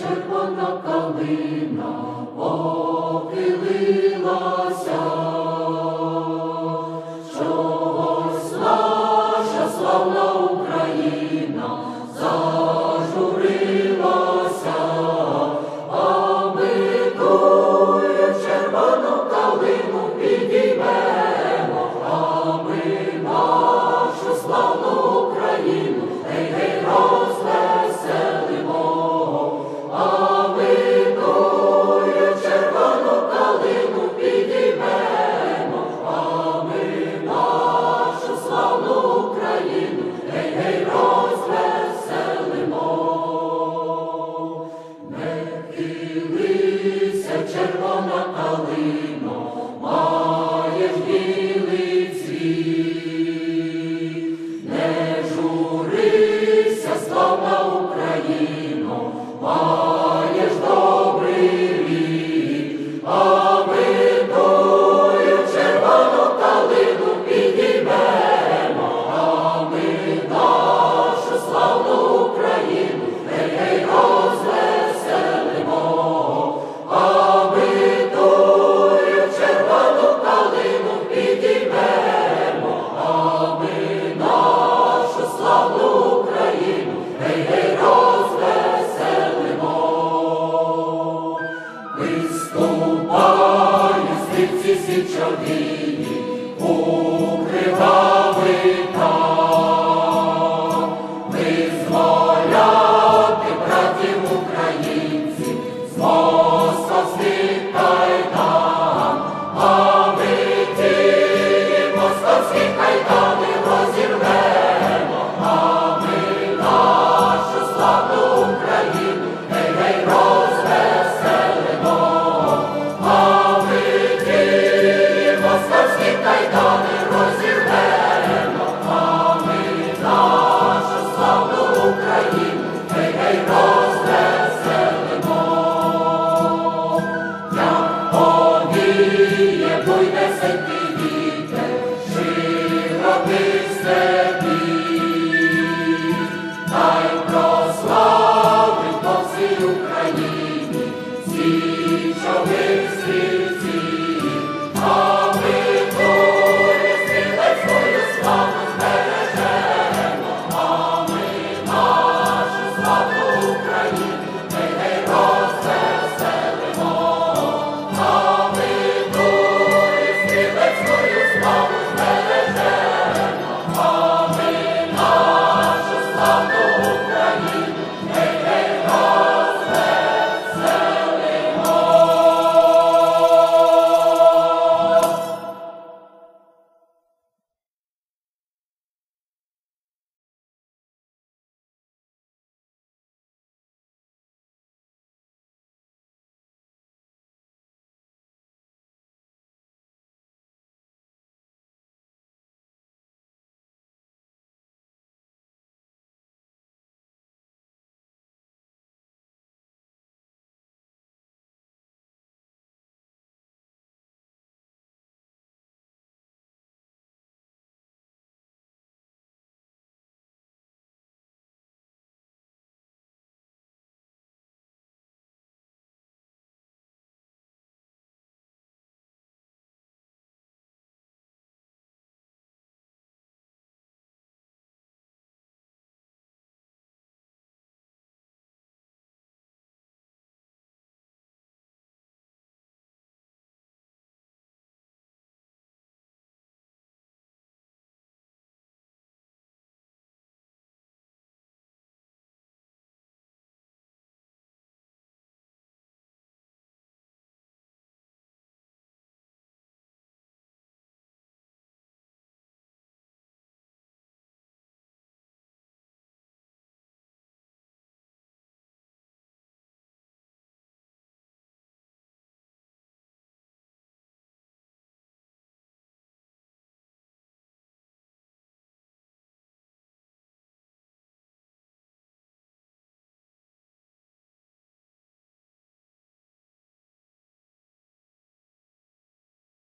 Червона калина похилилася, it shall be. та й далі розірве.